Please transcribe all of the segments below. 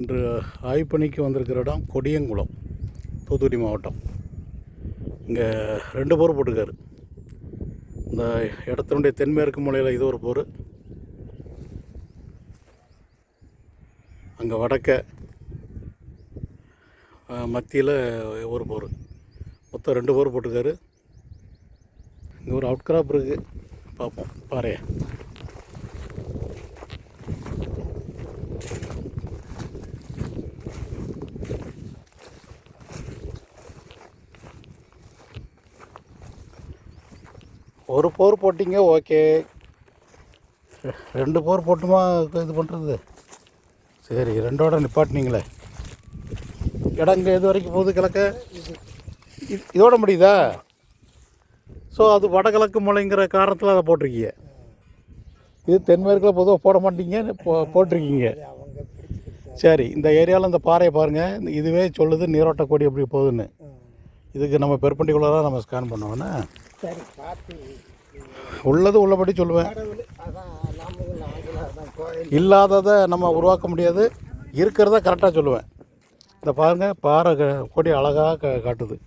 இன்று ஆய்ப்பணிக்கு வந்திருக்கிற இடம் கொடியங்குளம் தூத்துக்குடி மாவட்டம். இங்கே ரெண்டு போர் போட்டிருக்காரு. இந்த இடத்தினுடைய தென்மேற்கு மூலையில் இது ஒரு போர். அங்கே வடக்க மத்தியில் ஒரு போர். மொத்தம் ரெண்டு போர் போட்டிருக்காரு. இங்கே ஒரு அவுட் கிராப் இருக்குது பார்ப்போம். பாரு ஒரு போர் போட்டிங்க ஓகே. ரெண்டு போர் போட்டுமா இது பண்ணுறது சரி ரெண்டோட நிப்பாட்டினீங்களே. இடம் இங்கே எது வரைக்கும் போகுது கிழக்க. இது இதோட முடியுதா? ஸோ அது வடகிழக்கு மலைங்கிற காரணத்தில் அதை போட்டிருக்கீங்க. இது தென்மேற்கில் பொதுவாக போட மாட்டீங்க போ போட்டிருக்கீங்க. சரி இந்த ஏரியாவில் இந்த பாறையை பாருங்கள் இதுவே சொல்லுது நீரோட்ட கொடி எப்படி போகுதுன்னு. இதுக்கு நம்ம பெர்பண்டிகுலராக நம்ம ஸ்கேன் பண்ணுவோன்னா சரி பார்த்து. உள்ளது உள்ளபடி சொல்லுவேன். இல்லாததை நம்ம உருவாக்க முடியாது. இருக்கிறத கரெக்டாக சொல்லுவேன். இந்த பாருங்கள் பாறை க- கொடி அழகாக க காட்டுது.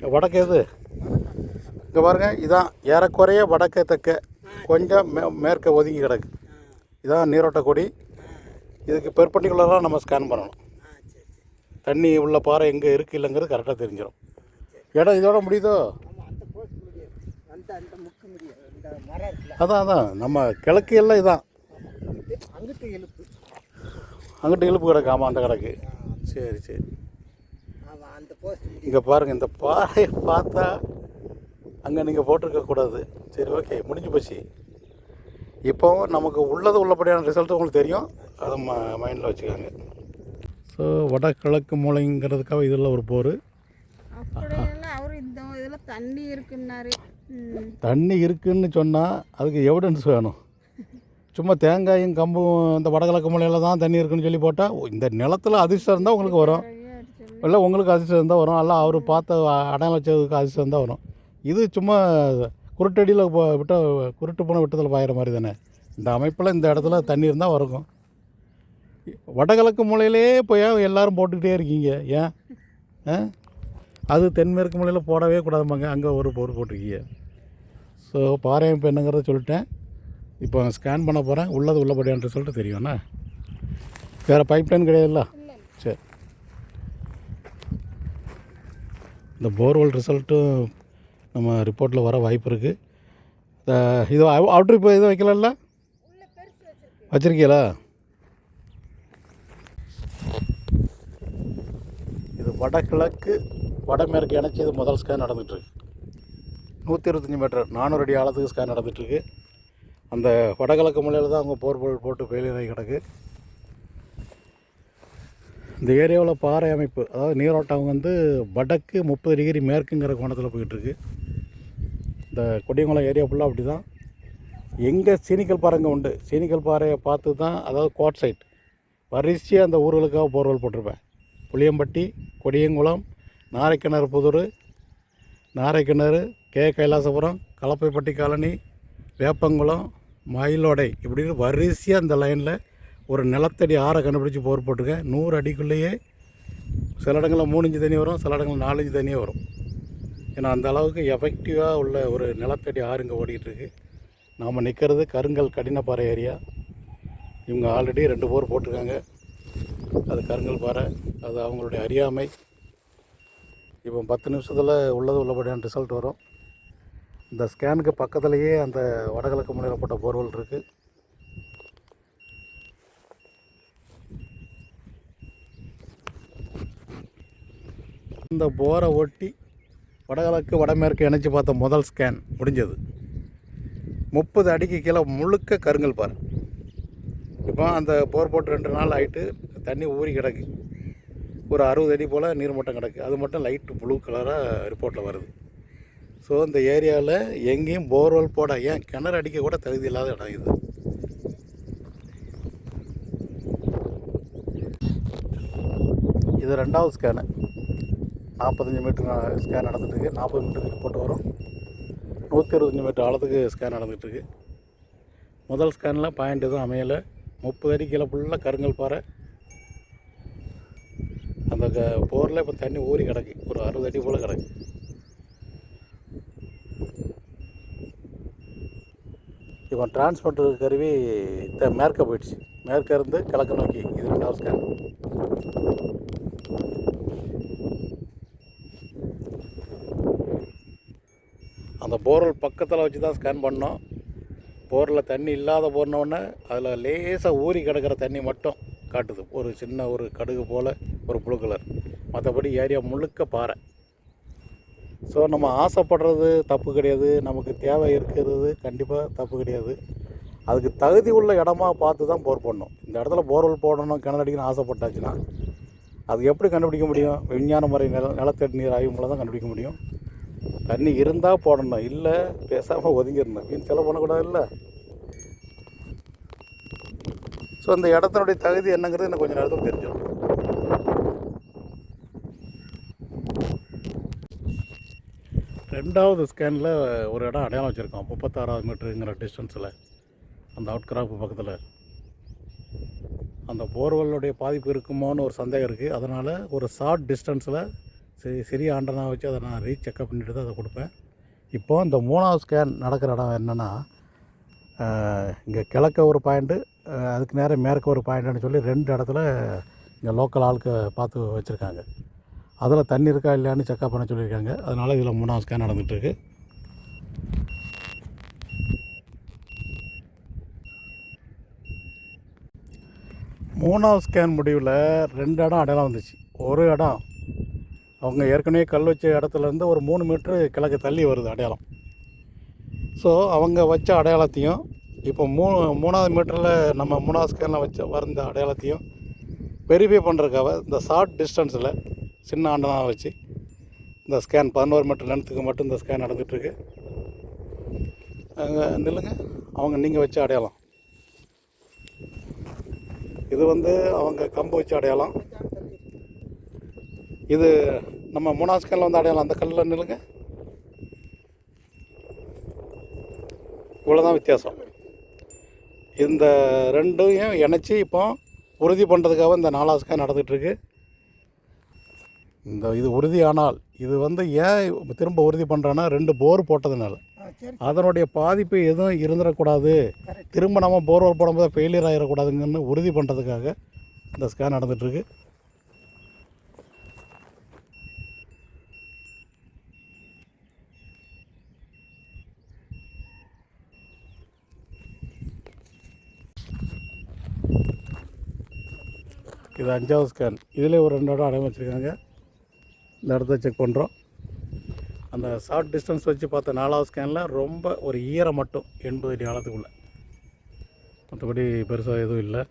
வடக்கு எது? இங்கே பாருங்கள் இதான் ஏறக்குறைய வடக்கு தெற்க கொஞ்சம் மே மேற்க ஒதுங்கி கிடக்கு. இதான் நீரோட்ட கொடி. இதுக்கு பெர்பண்டிகுலராக நம்ம ஸ்கேன் பண்ணணும். தண்ணி உள்ள பாறை எங்கே இருக்குது இல்லைங்கிறது கரெக்டாக தெரிஞ்சிடும் இடம் இதோட முடியுதோ? அதான் அதான். நம்ம கிழக்கு எல்லாம் இதான். அங்கிட்டு இழுப்பு அங்கிட்டு இழுப்பு கிடக்கு. ஆமாம் அந்த கிடக்கு. சரி சரி. இங்கே பாருங்கள் இந்த பாறையை பார்த்தா அங்கே நீங்கள் போட்டிருக்க கூடாது. சரி ஓகே முடிஞ்சு போச்சு. இப்போ நமக்கு உள்ளது உள்ளபடியான ரிசல்ட் உங்களுக்கு தெரியும். அதை ம மைண்டில் வச்சுக்கோங்க. ஸோ வடகிழக்கு மூலைங்கிறதுக்காக இதில் ஒரு போர். அவர் இந்த இதில் தண்ணி இருக்குன்னாரு. தண்ணி இருக்குன்னு சொன்னால் அதுக்கு எவிடன்ஸ் வேணும். சும்மா தேங்காயும் கம்பும் இந்த வடகிழக்கு மூலையில் தான் தண்ணி இருக்குன்னு சொல்லி போட்டால் இந்த நிலத்தில் அதிர்ஷ்டம் இருந்தால் உங்களுக்கு வரும். இல்லை உங்களுக்கு அதிர்ஷ்டம் இருந்தால் வரும். அல்ல அவர் பார்த்த அடையாளம் வச்சதுக்கு அதிர்ஷ்டம் இருந்தால் வரும். இது சும்மா குருட்டடியில் விட்ட குருட்டு போன விட்டத்தில் பாயிற மாதிரி தானே. இந்த அமைப்பில் இந்த இடத்துல தண்ணி இருந்தால் வருங்க வடகிழக்கு மூலையிலே போய் எல்லாரும் போட்டுக்கிட்டே இருக்கீங்க. ஏன்? ஆ? அது தென்மேற்கு மூலையில் போடவே கூடாதுமாங்க அங்கே ஒரு போர் போட்டிருக்கீங்க. ஸோ பாறை அமைப்பு என்னங்கிறத சொல்லிட்டேன். இப்போ ஸ்கேன் பண்ண போகிறேன் உள்ளது உள்ளபடியான்னு சொல்லிட்டு தெரியும்ண்ணா வேறு பைப் லைன் கிடையாதுல்ல? சரி. இந்த போர்வெல் ரிசல்ட்டும் நம்ம ரிப்போர்ட்டில் வர வாய்ப்பு இருக்குது இது அவுட்ரு இப்போ எதுவும் வைக்கலல்ல வச்சுருக்கீங்களா? இது வடகிழக்கு வடமேற்கு இணைச்சி இது முதல் ஸ்கேன் நடந்துகிட்ருக்கு நூற்றி இருபத்தஞ்சி மீட்டர் நானூறு அடி ஆழத்துக்கு ஸ்கேன் நடந்துகிட்ருக்கு அந்த வடகிழக்கு மூலையில் தான் அவங்க போர் பொருள் போட்டு ஃபெயிலியர் ஆகி கிடக்கு. இந்த ஏரியாவில் பாறை அமைப்பு அதாவது நீரோட்டம் வந்து வடக்கு முப்பது டிகிரி மேற்குங்கிற கோணத்தில் போயிட்டுருக்கு. இந்த கொடியங்குளம் ஏரியா ஃபுல்லாக அப்படி தான் எங்கே சீனிக்கல் பாறைங்க உண்டு? சீனிக்கல் பாறையை பார்த்து தான் அதாவது கோட் சைட். வரிசையாக அந்த ஊர்களுக்காக போர்வெல் போட்டிருப்பேன். புளியம்பட்டி கொடியங்குளம் நாரைக்கிணறு புதூர் நாரைக்கிணறு கே. கைலாசபுரம் கலப்பைப்பட்டி காலனி வேப்பங்குளம் மயிலோடை இப்படின்னு வரிசையாக அந்த லைனில் ஒரு நிலத்தடி ஆறை கண்டுபிடிச்சி போர் போட்டிருக்கேன். நூறு அடிக்குள்ளேயே சில இடங்களில் மூணு இஞ்சு தண்ணி வரும் சில இடங்களில் நாலு இஞ்சு தண்ணியே வரும். ஏன்னா அந்த அளவுக்கு எஃபெக்டிவாக உள்ள ஒரு நிலத்தடி ஆறு இங்கே ஓடிட்டு இருக்கு. நாம் நிற்கிறது கருங்கல் கடினப்பாறை ஏரியா. இவங்க ஆல்ரெடி ரெண்டு போர் போட்டிருக்காங்க. அது கருங்கல் பாறை அது அவங்களுடைய அறியாமை. இப்போ பத்து நிமிஷத்தில் உள்ளது உள்ளபடியான ரிசல்ட் வரும். இந்த ஸ்கேனுக்கு பக்கத்துலேயே அந்த வடகிழக்கு முன்னேறப்பட்ட போர்வெல் இருக்குது இந்த போரை ஒட்டி வடகிழக்கு வடமேற்கு இணைச்சி பார்த்த முதல் ஸ்கேன் முடிஞ்சது. முப்பது அடிக்கு கீழே முழுக்க கருங்கல் பாரு இப்போ அந்த போர் போட்டு ரெண்டு நாள் ஆகிட்டு தண்ணி ஊறி கிடக்கு. ஒரு அறுபது அடி போல் நீர்மட்டம் கிடக்கு. அது மட்டும் லைட்டு ப்ளூ கலராக ரிப்போர்ட்டில் வருது. ஸோ இந்த ஏரியாவில் எங்கேயும் போர்வெல் போட ஏன் கிணறு அடிக்க கூட தகுதி இல்லாத இடம் இது. இது ரெண்டாவது ஸ்கேனு நாற்பத்தஞ்சு மீட்டர் ஸ்கேன் நடந்துட்டுருக்கு. நாற்பது மீட்டருக்கு ரிப்போர்ட் வரும். நூற்றி இருபத்தஞ்சி மீட்டர் ஆழத்துக்கு ஸ்கேன் நடந்துகிட்ருக்கு முதல் ஸ்கேனில் பாயிண்ட் எதுவும் அமையலை. முப்பது அடி கீழே ஃபுல்லாக கருங்கல் பாறை. இந்த போரில் இப்போ தண்ணி ஊறி கிடக்கு. ஒரு அறுபது அடி போல் கிடக்கு. இப்போ டிரான்ஸ்போர்ட் கருவி த மேற்க போயிடுச்சு. மேற்க இருந்து கிழக்கு நோக்கி. இது ரெண்டாவது ஸ்கேன் அந்த போர்வெல் பக்கத்தில் வச்சு தான் ஸ்கேன் பண்ணோம் போரில் தண்ணி இல்லாத போனோடனே அதில் லேசாக ஊறி கிடக்கிற தண்ணி மட்டும் காட்டுது. ஒரு சின்ன ஒரு கடுகு போல். ஒரு ப்ளூ கலர். மற்றபடி ஏரியா முழுக்க பாறை. ஸோ நம்ம ஆசைப்படுறது தப்பு கிடையாது. நமக்கு தேவை இருக்கிறது கண்டிப்பாக தப்பு கிடையாது. அதுக்கு தகுதி உள்ள இடமா பார்த்து தான் போர் பண்ணணும். இந்த இடத்துல போர்வெல் போடணும் கிணறு அடிக்கணும்னு ஆசைப்பட்டாச்சுன்னா அது எப்படி கண்டுபிடிக்க முடியும்? விஞ்ஞான முறை நில நிலத்தடி நீர் ஆய்வு மூலம் தான் கண்டுபிடிக்க முடியும். தண்ணி இருந்தால் போடணும். இல்லை பேசாமல் ஒதுங்கிடணும். வீண் செலவு பண்ணக்கூடாது இல்லை. ஸோ இந்த இடத்தினுடைய தகுதி என்னங்கிறது எனக்கு கொஞ்சம் நேரத்தில் தெரிஞ்சிடும் ரெண்டாவது ஸ்கேனில் ஒரு இடம் அடையாளம் வச்சுருக்கோம். முப்பத்தாறாவது மீட்டருங்கிற டிஸ்டன்ஸில் அந்த அவுட் கிராப் பக்கத்தில். அந்த போர்வெல்லுடைய பாதிப்பு இருக்குமோன்னு ஒரு சந்தேகம் இருக்குது அதனால் ஒரு ஷார்ட் டிஸ்டன்ஸில் சரி சிறிய ஆண்டனா வச்சு அதை நான் ரீச் செக்அப் பண்ணிட்டு தான் அதை கொடுப்பேன். இப்போது இந்த மூணாவது ஸ்கேன் நடக்கிற இடம் என்னென்னா இங்கே கிழக்க ஒரு பாயிண்ட்டு அதுக்கு நேரம் மேற்க ஒரு பாயிண்ட்டுன்னு சொல்லி ரெண்டு இடத்துல இங்கே லோக்கல் ஆளுக்கு பார்த்து வச்சுருக்காங்க. அதில் தண்ணி இருக்கா இல்லையான்னு செக்கப் பண்ண சொல்லியிருக்காங்க. அதனால் இதில் மூணாவது ஸ்கேன் நடந்துகிட்ருக்கு மூணாவது ஸ்கேன் முடிவில் ரெண்டு இடம் அடையாளம் வந்துச்சு. ஒரு இடம் அவங்க ஏற்கனவே கல் வச்ச இடத்துலேருந்து ஒரு மூணு மீட்ரு கிழக்கு தள்ளி வருது அடையாளம். ஸோ அவங்க வச்ச அடையாளத்தையும் இப்போ மூணு மூணாவது மீட்டரில் நம்ம மூணாவது ஸ்கேனில் வச்ச வந்த அடையாளத்தையும் வெரிஃபை பண்ணுறதுக்காக இந்த ஷார்ட் டிஸ்டன்ஸில் சின்ன ஆண்டனாக வச்சு இந்த ஸ்கேன் பதினோரு மீட்டர் லென்த்துக்கு மட்டும் இந்த ஸ்கேன் நடந்துகிட்ருக்கு அங்கே நில்லுங்க. அவங்க நீங்கள் வச்சு அடையாளம் இது வந்து அவங்க கம்பு வச்சு அடையாளம் இது நம்ம மூணாவது ஸ்கேனில் வந்து அடையாளம் அந்த கல்லில் நில்லுங்க. இவ்வளோதான் வித்தியாசம். இந்த ரெண்டையும் இணைச்சி இப்போ உறுதி பண்ணுறதுக்காக இந்த நாலாவது ஸ்கேன் நடந்துகிட்ருக்கு இந்த இது உறுதியானால் இது வந்து ஏன் திரும்ப உறுதி பண்ணுறேன்னா ரெண்டு போர் போட்டதுனால. அதனுடைய பாதிப்பு எதுவும் இருந்துடக்கூடாது. திரும்ப நம்ம போர்வெல் போடும்போது ஃபெயிலியர் ஆகிடக்கூடாதுங்கன்னு உறுதி பண்ணுறதுக்காக இந்த ஸ்கேன் நடந்துகிட்ருக்கு இது அஞ்சாவது ஸ்கேன் இதில் ஒரு ரெண்டு இடம் அடையாளம் வச்சுருக்காங்க இந்த இடத்த செக் பண்ணுறோம் அந்த ஷார்ட் டிஸ்டன்ஸ் வச்சு பார்த்த நாலாவது ஸ்கேனில் ரொம்ப ஒரு ஈரம் மட்டும் எண்பது அடி ஆழத்துக்குள்ளே. மற்றபடி பெருசாக எதுவும் இல்லை.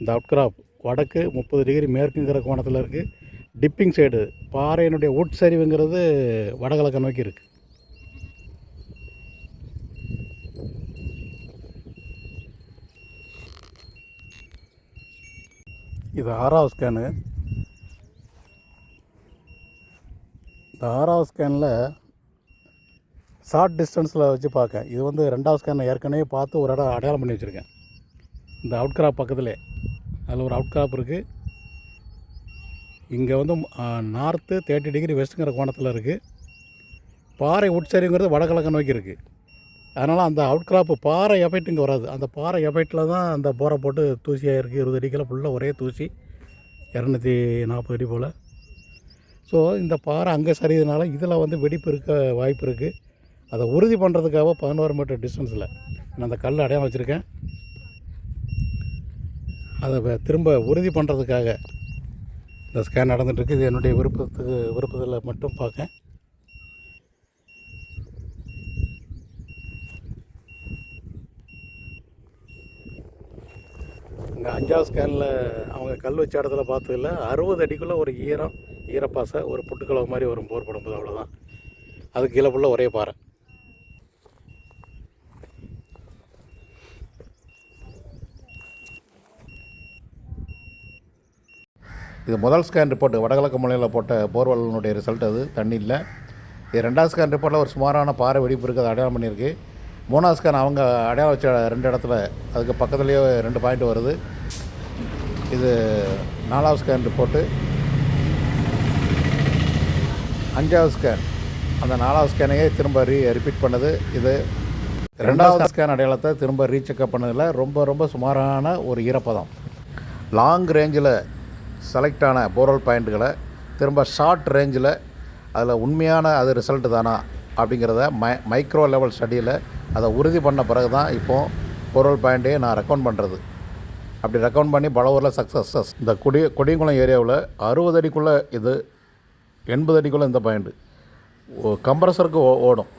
இந்த அவுட்கிராப் வடக்கு முப்பது டிகிரி மேற்குங்கிற கோணத்தில் இருக்குது டிப்பிங் சைடு பாறையினுடைய உட்சரிவுங்கிறது வடகிழக்க நோக்கி இருக்குது இது ஆறாவது ஸ்கேனு இந்த ஆறாவது ஸ்கேனில் ஷார்ட் டிஸ்டன்ஸில் வச்சு பார்க்க இது வந்து ரெண்டாவது ஸ்கேனை ஏற்கனவே பார்த்து ஒரு இடம் அடையாளம் பண்ணி வச்சுருக்கேன். இந்த அவுட் கிராப் பக்கத்துலே. அதில் ஒரு அவுட் கிராப் இருக்குது இங்கே வந்து நார்த்து தேர்ட்டி டிகிரி வெஸ்ட்டுங்கிற கோணத்தில் இருக்குது பாறை உட்சரிங்கிறது வடகிழக்க நோக்கி இருக்குது அதனால் அந்த அவுட் கிராப்பு பாறை எஃபெக்ட் இங்கே வராது. அந்த பாறை எஃபெக்டில் தான் அந்த போரை போட்டு தூசியாக இருக்குது இருபது அடிக்கெல்லாம் ஃபுல்லாக ஒரே தூசி. இரநூத்தி நாற்பது அடி போல். ஸோ இந்த பாறை அங்கே சரியதுனால இதில் வந்து வெடிப்பு இருக்க வாய்ப்பு இருக்குது அதை உறுதி பண்ணுறதுக்காக பதினோரு மீட்டர் டிஸ்டன்ஸில் நான் அந்த கல் அடையாளம் வச்சுருக்கேன். அதை திரும்ப உறுதி பண்ணுறதுக்காக இந்த ஸ்கேன் நடந்துகிட்ருக்கு இது என்னுடைய விருப்பத்துக்கு விருப்பத்தில் மட்டும் பார்க்கேன் இங்கே அஞ்சாவது ஸ்கேனில் அவங்க கல் வச்ச இடத்துல பார்த்ததில்ல அறுபது அடிக்குள்ளே ஒரு ஈரம் ஈரப்பாசை ஒரு புட்டுக்கிழவு மாதிரி வரும். போர் படும்போது அவ்வளோதான் அதுக்கு கீழே ஃபுல்லாக ஒரே பாறை. இது முதல் ஸ்கேன் ரிப்போர்ட் வடகிழக்கு மலையில் போட்ட போர்வெல்லினுடைய ரிசல்ட் அது. தண்ணி இல்லை. இது ரெண்டாவது ஸ்கேன் ரிப்போர்ட்டில் ஒரு சுமாரான பாறை வெடிப்பு இருக்குது. அடையாளம் பண்ணியிருக்கு. மூணாவது ஸ்கேன் அவங்க அடையாளம் வச்ச ரெண்டு இடத்துல அதுக்கு பக்கத்துலேயே ரெண்டு பாயிண்ட் வருது. இது நாலாவது ஸ்கேன் ரிப்போர்ட்டு அஞ்சாவது ஸ்கேன் அந்த நாலாவது ஸ்கேனையே திரும்ப ரீ ரிப்பீட் பண்ணது. இது ரெண்டாவது ஸ்கேன் அடையாளத்தை திரும்ப ரீசெக்கப் பண்ணதில் ரொம்ப ரொம்ப சுமாரான ஒரு ஈரப்பதம் லாங் ரேஞ்சில் செலக்ட் ஆன போரல் பாயிண்ட்டுகளை திரும்ப ஷார்ட் ரேஞ்சில் அதில் உண்மையான அது ரிசல்ட்டு தானா அப்படிங்கிறத மை மைக்ரோ லெவல் ஸ்டடியில் அதை உறுதி பண்ண பிறகு தான் இப்போது பொருள் பாயிண்ட்டே நான் ரெக்கமெண்ட் பண்ணுறது அப்படி ரெக்கமெண்ட் பண்ணி பலவூரில் சக்ஸஸ் இந்த கொடி கொடியங்குளம் ஏரியாவில் அறுபது அடிக்குள்ளே இது எண்பது அடிக்குள்ளே இந்த பாயிண்ட்டு கம்ப்ரஸருக்கு ஓடும்.